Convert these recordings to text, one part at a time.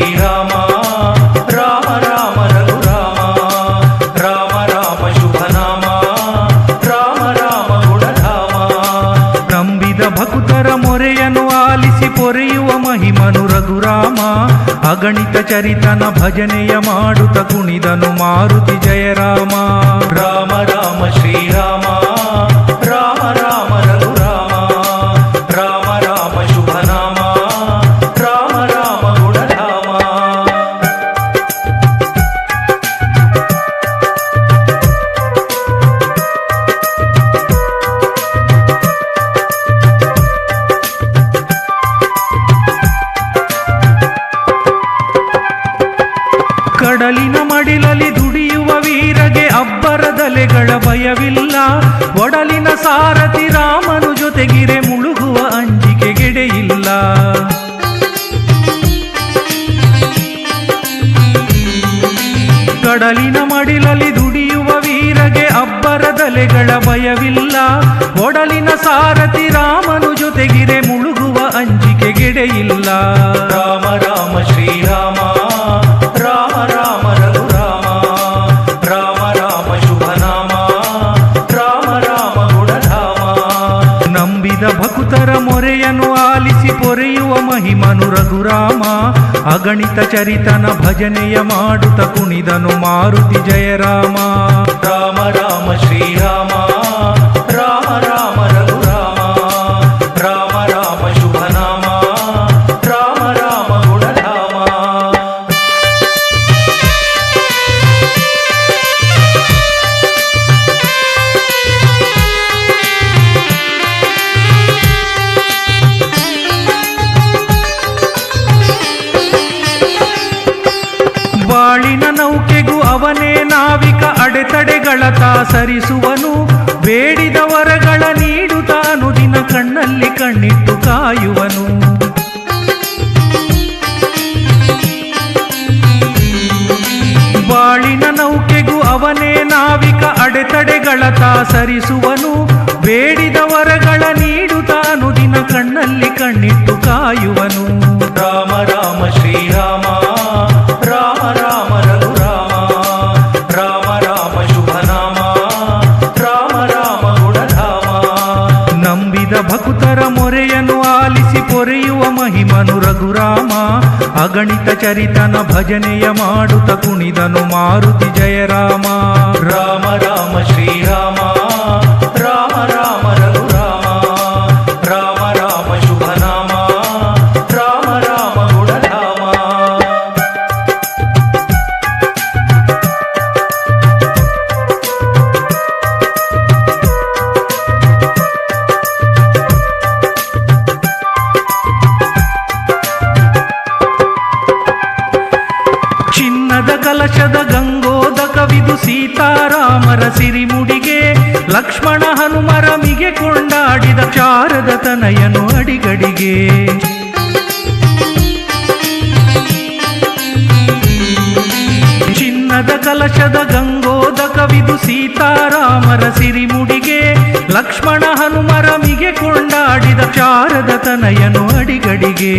శ్రీరామా రామ రామ రఘురామ రామ రామ శుభనామ రామ ರಾಮ ಗುಣಧಾಮ ನಂಬಿದ ಭಕ್ತರ ಮೊರೆಯನು ಆಲಿಸಿ ಪೊರೆಯುವ ಮಹಿಮನು ರಘುರಾಮ ಅಗಣಿತ ಚರಿತನ ಭಜನೆಯ ಮಾಡುತ್ತ ಕುಣಿದನು ಮಾರುತಿ ಜಯರಾಮ ರಾಮ ರಾಮ ಶ್ರೀರಾಮ ಕಡಲಿನ ಮಡಿಲಲ್ಲಿ ದುಡಿಯುವ ವೀರಗೆ ಅಬ್ಬರದಲೆಗಳ ಭಯವಿಲ್ಲ. ಒಡಲಿನ ಸಾರಥಿ ರಾಮನು ಜೊತೆಗಿರೆ ಮುಳುಗುವ ಅಂಜಿಕೆ ಗೆಡೆಯಿಲ್ಲ. ಕಡಲಿನ ಮಡಿಲಲ್ಲಿ ದುಡಿಯುವ ವೀರಗೆ ಅಬ್ಬರದಲೆಗಳ ಭಯವಿಲ್ಲ. ಒಡಲಿನ ಸಾರಥಿ ರಾಮನು ಜೊತೆಗಿರೆ ಮುಳುಗುವ ಅಂಜಿಕೆ ಗೆಡೆಯಿಲ್ಲ. ರಾಮ ರಾಮ ಶ್ರೀರಾಮ ನಂಬಿದ ಭಕುತರ ಮೊರೆಯನ್ನು ಆಲಿಸಿ ಪೊರೆಯುವ ಮಹಿಮನು ರಘುರಾಮ. ಅಗಣಿತ ಚರಿತನ ಭಜನೆಯ ಮಾಡುತ್ತ ಕುಣಿದನು ಮಾರುತಿ ಜಯರಾಮ. ರಾಮ ರಾಮ, ಶ್ರೀರಾಮ. ಅವನೇ ನಾವಿಕ ಅಡೆತಡೆಗಳ ಸರಿಸುವನು ಬೇಡಿದ ವರಗಳ ನೀಡುತ್ತಾನು ದಿನ ಕಣ್ಣಲ್ಲಿ ಕಣ್ಣಿಟ್ಟು ಕಾಯುವನು. ಬಾಳಿನ ನೌಕೆಗೂ ಅವನೇ ನಾವಿಕ ಅಡೆತಡೆಗಳ ಸರಿಸುವನು ಬೇಡಿದ ವರಗಳ ನೀಡುತ್ತಾನು ದಿನ ಕಣ್ಣಲ್ಲಿ ಕಣ್ಣಿಟ್ಟು ಕಾಯುವನು. ರಾಮ ರಾಮ ಶ್ರೀರಾಮ ನಂಬಿದ ಭಕ್ತರ ಮೊರೆಯನ್ನು ಆಲಿಸಿ ಪೊರೆಯುವ ಮಹಿಮನು ರಘುರಾಮ. ಅಗಣಿತ ಚರಿತನ ಭಜನೆಯ ಮಾಡುತ್ತ ಕುಣಿದನು ಮಾರುತಿ ಜಯರಾಮ. ರಾಮ ರಾಮ, ಶ್ರೀರಾಮ. ಸೀತಾರಾಮರ ಸಿರಿಮುಡಿಗೆ, ಲಕ್ಷ್ಮಣ ಹನುಮರ ಮಿಗೆ ಕೊಂಡಾಡಿದ ಶಾರದ ತನಯನು ಅಡಿಗಡಿಗೆ. ಚಿನ್ನದ ಕಲಶದ ಗಂಗೋದ ಕವಿದು ಸೀತಾರಾಮರ ಸಿರಿಮುಡಿಗೆ, ಲಕ್ಷ್ಮಣ ಹನುಮರ ಮಿಗೆ ಕೊಂಡಾಡಿದ ಶಾರದ ತನಯನು ಅಡಿಗಡಿಗೆ.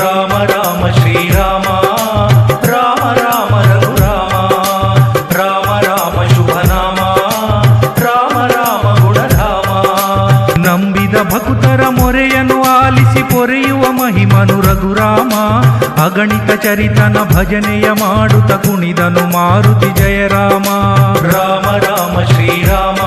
ರಾಮ ರಾಮ ಶ್ರೀರಾಮ ರಘುರಾಮ ಅಗಣಿತ ಚರಿತನ ಭಜನೆಯ ಮಾಡುತ್ತ ಕುಣಿದನು ಮಾರುತಿ ಜಯರಾಮ ರಾಮ ರಾಮ ಶ್ರೀರಾಮ